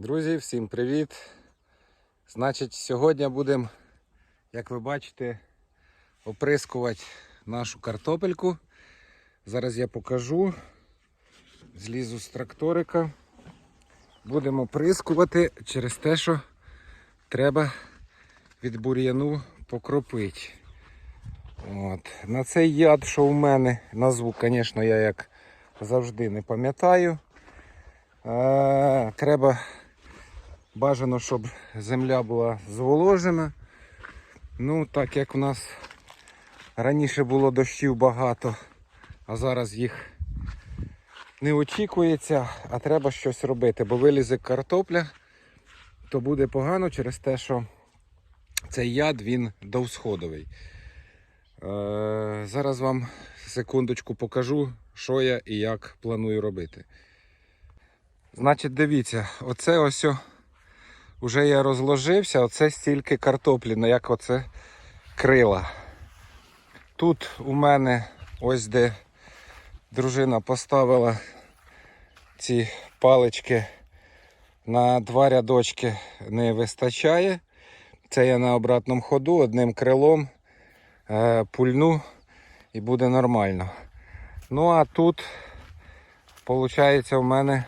Друзі, всім привіт! Значить, сьогодні будемо, як ви бачите, оприскувати нашу картопельку. Зараз я покажу. Злізу з тракторика. Будемо оприскувати через те, що треба від бур'яну покропити. От. На цей яд, що у мене, назву, звісно, я як завжди не пам'ятаю. Е, Треба бажано, щоб земля була зволожена. Ну, так як у нас раніше було дощів багато, а зараз їх не очікується, а треба щось робити, бо вилізе картопля, то буде погано через те, що цей яд він довсходовий. Е, зараз вам секундочку покажу, що я і як планую робити. Значить, дивіться, оце ось о, вже я розложився, оце стільки картоплі, ну як оце крила. Тут у мене ось де дружина поставила ці палички на два рядочки не вистачає. Це я на обратному ходу одним крилом е, пульну і буде нормально. Ну а тут, виходить, у мене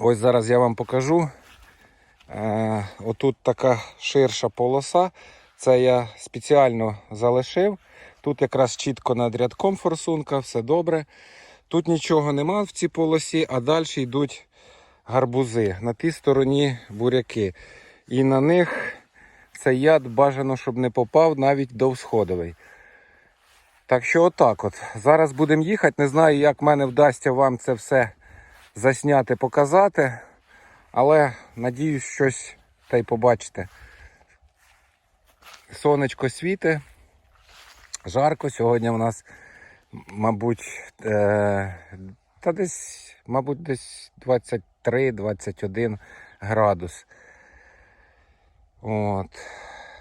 ось зараз я вам покажу. Е, отут така ширша полоса. Це я спеціально залишив. Тут якраз чітко над рядком форсунка, все добре. Тут нічого нема в цій полосі, а далі йдуть гарбузи. На тій стороні буряки. І на них цей яд бажано, щоб не попав навіть до всходовий. Так що отак от. Зараз будемо їхати. Не знаю, як в мене вдасться вам це все засняти, показати. Але надіюсь, щось та й побачите. Сонечко світе. Жарко. Сьогодні у нас, мабуть, е, та десь, мабуть, десь 23-21 градус. От.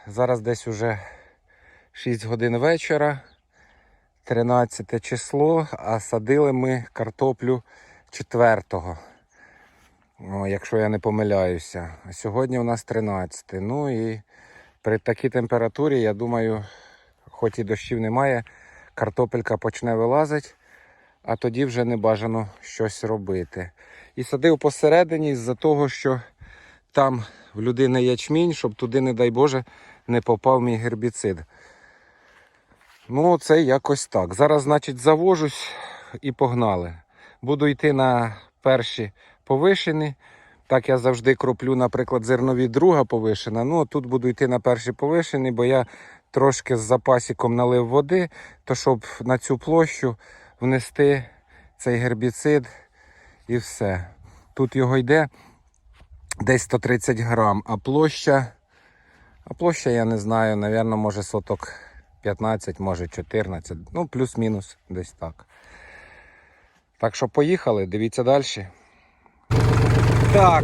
Зараз десь уже 6 годин вечора, 13 число, а садили ми картоплю 4-го, якщо я не помиляюся. А сьогодні у нас 13. Ну і при такій температурі, я думаю, хоч і дощів немає, картопелька почне вилазити, а тоді вже не бажано щось робити. І садив посередині з-за того, що там в людини ячмінь, щоб туди, не дай Боже, не попав мій гербіцид. Ну, це якось так. Зараз, значить, завожусь і погнали. Буду йти на перші повишені. Так я завжди кроплю, наприклад, зернові друга повишена. Ну, тут буду йти на перші повишені, бо я трошки з запасиком налив води, то щоб на цю площу внести цей гербіцид і все. Тут його йде десь 130 грам, а площа, а площа, я не знаю, напевно, може соток 15, може 14, ну плюс-мінус десь так. Так що поїхали, дивіться далі. Так.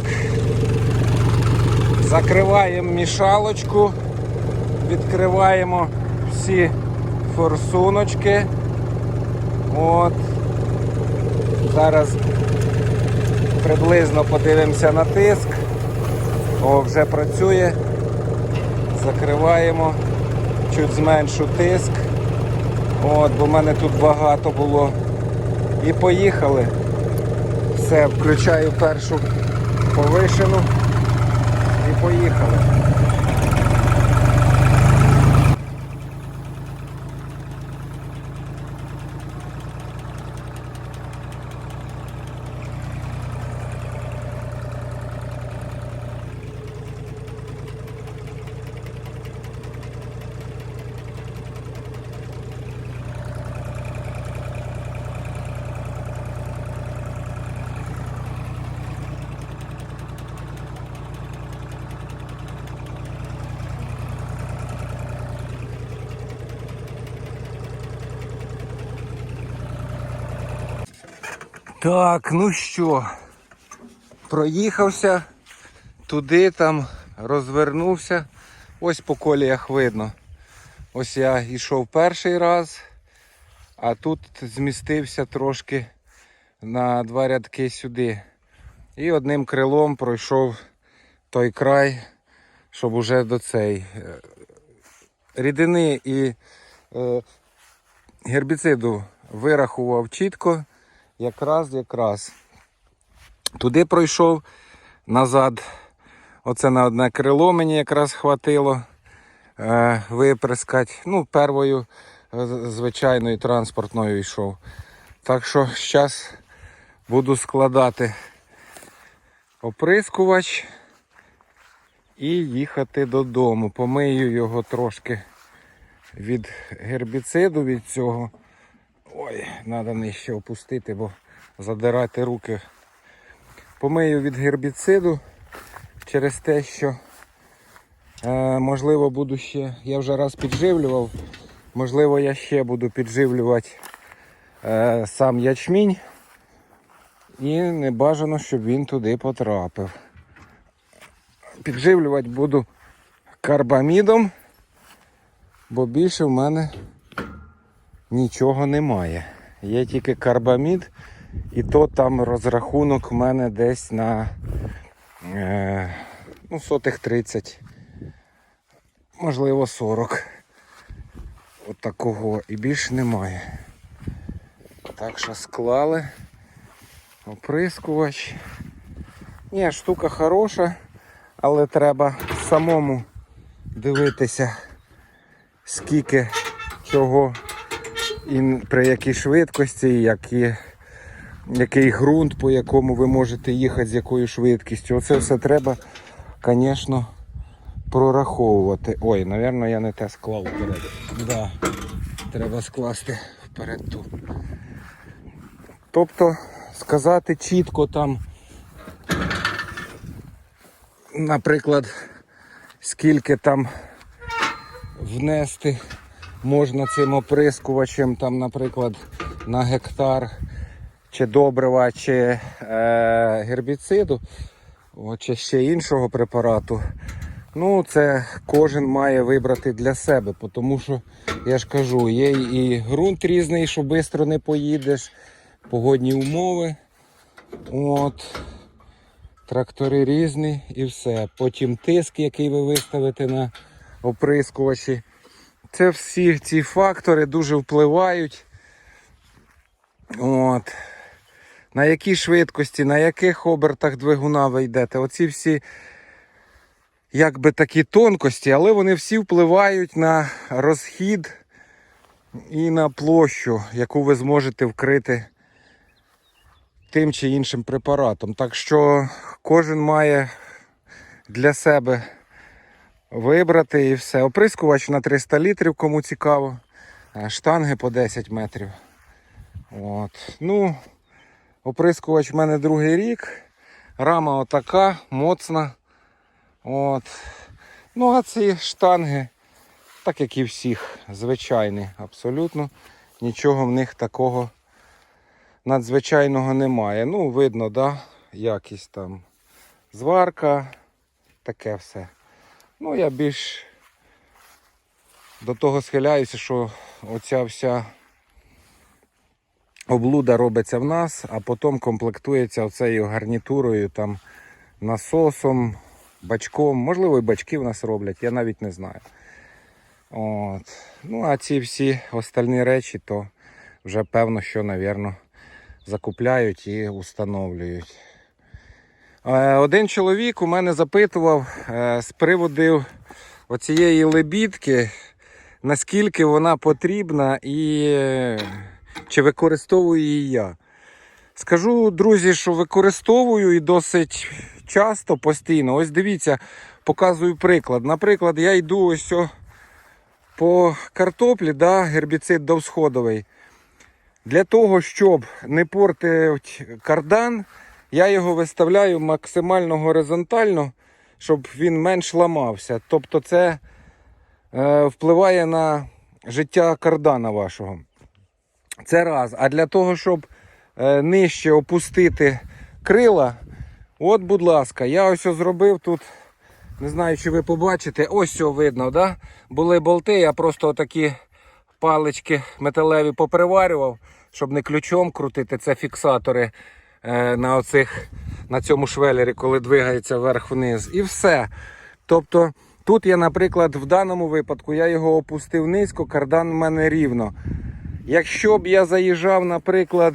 Закриваємо мішалочку, відкриваємо всі форсуночки. От. Зараз приблизно подивимося на тиск. О, вже працює. Закриваємо, чуть зменшу тиск. От, бо в мене тут багато було. І поїхали. Все, включаю першу повишену і поїхали. Так, ну що, проїхався туди там, розвернувся. Ось по коліях видно. Ось я йшов перший раз, а тут змістився трошки на два рядки сюди. І одним крилом пройшов той край, щоб уже до цей е, рідини і е, гербіциду вирахував чітко, якраз якраз. Туди пройшов назад. Оце на одне крило мені якраз хватило е, виприскати. Ну, первою е, звичайною транспортною йшов. Так що зараз буду складати оприскувач і їхати додому. Помию його трошки від гербіциду від цього. Ой, треба нижче опустити, бо задирати руки. Помию від гербіциду через те, що е, можливо буду ще. Я вже раз підживлював. Можливо, я ще буду підживлювати е, сам ячмінь. І не бажано, щоб він туди потрапив. Підживлювати буду карбамідом, бо більше в мене нічого немає. Є тільки карбамід, і то там розрахунок в мене десь на е, ну, сотих 30, можливо 40. От такого і більше немає. Так що склали. Оприскувач. Ні, штука хороша, але треба самому дивитися, скільки чого і при якій швидкості, які, який ґрунт, по якому ви можете їхати, з якою швидкістю. Оце все треба, звісно, прораховувати. Ой, напевно, я не те склав вперед. Да, треба скласти вперед ту. Тобто сказати чітко там, наприклад, скільки там внести можна цим оприскувачем, там, наприклад, на гектар чи добрива, чи е, гербіциду, о, чи ще іншого препарату. Ну, це кожен має вибрати для себе, тому що я ж кажу, є і ґрунт різний, що швидко не поїдеш, погодні умови. От. Трактори різні і все. Потім тиск, який ви виставите на оприскувачі. Це всі ці фактори дуже впливають. От. На якій швидкості, на яких обертах двигуна ви йдете. Оці всі якби такі тонкості, але вони всі впливають на розхід і на площу, яку ви зможете вкрити тим чи іншим препаратом. Так що кожен має для себе вибрати і все. Оприскувач на 300 літрів, кому цікаво. Е, Штанги по 10 метрів. От. Ну, оприскувач в мене другий рік. Рама отака, моцна. От. Ну, а ці штанги, так як і всіх, звичайні, абсолютно. Нічого в них такого надзвичайного немає. Ну, видно, да, якість там зварка, таке все. Ну, я більш до того схиляюся, що оця вся облуда робиться в нас, а потім комплектується оцею гарнітурою, там, насосом, бачком. Можливо, і бачки в нас роблять, я навіть не знаю. От. Ну, а ці всі остальні речі, то вже певно, що, напевно, закупляють і установлюють. Е, Один чоловік у мене запитував е, з приводу оцієї лебідки, наскільки вона потрібна і е, чи використовую її я. Скажу, друзі, що використовую і досить часто, постійно. Ось дивіться, показую приклад. Наприклад, я йду ось по картоплі, да, гербіцид довсходовий. Для того, щоб не портити кардан, я його виставляю максимально горизонтально, щоб він менш ламався. Тобто це е, впливає на життя кардана вашого. Це раз. А для того, щоб е, нижче опустити крила, от, будь ласка, я ось зробив тут. Не знаю, чи ви побачите, ось все видно, да? були болти, я просто такі палички металеві поприварював, щоб не ключом крутити. Це фіксатори на оцих на цьому швелері, коли двигається вверх-вниз. І все. Тобто тут я, наприклад, в даному випадку я його опустив низько, кардан в мене рівно. Якщо б я заїжджав, наприклад,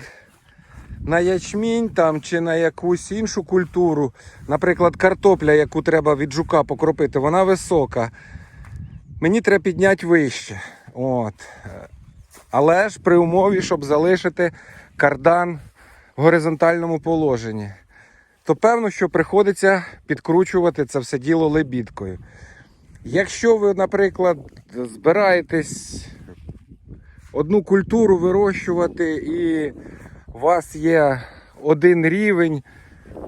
на ячмінь там, чи на якусь іншу культуру, наприклад, картопля, яку треба від жука покропити, вона висока. Мені треба підняти вище. От. Але ж при умові, щоб залишити кардан в горизонтальному положенні, то певно, що приходиться підкручувати це все діло лебідкою. Якщо ви, наприклад, збираєтесь одну культуру вирощувати і у вас є один рівень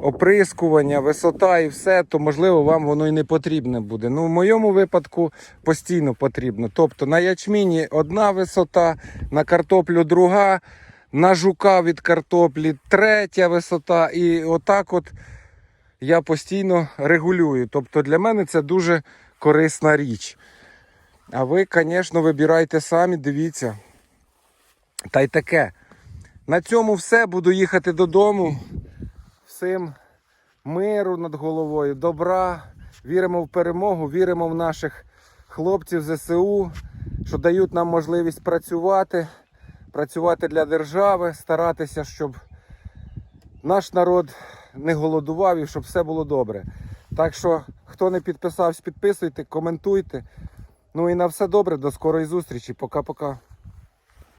оприскування, висота і все, то можливо вам воно і не потрібне буде. Ну, в моєму випадку постійно потрібно. Тобто на ячміні одна висота, на картоплю друга, на жука від картоплі третя висота. І отак от я постійно регулюю. Тобто для мене це дуже корисна річ. А ви, звісно, вибирайте самі, дивіться. Та й таке. На цьому все. Буду їхати додому. Всім миру над головою, добра. Віримо в перемогу, віримо в наших хлопців ЗСУ, що дають нам можливість працювати, працювати для держави, старатися, щоб наш народ не голодував і щоб все було добре. Так що, хто не підписався, підписуйте, коментуйте. Ну і на все добре, до скорої зустрічі. Пока-пока.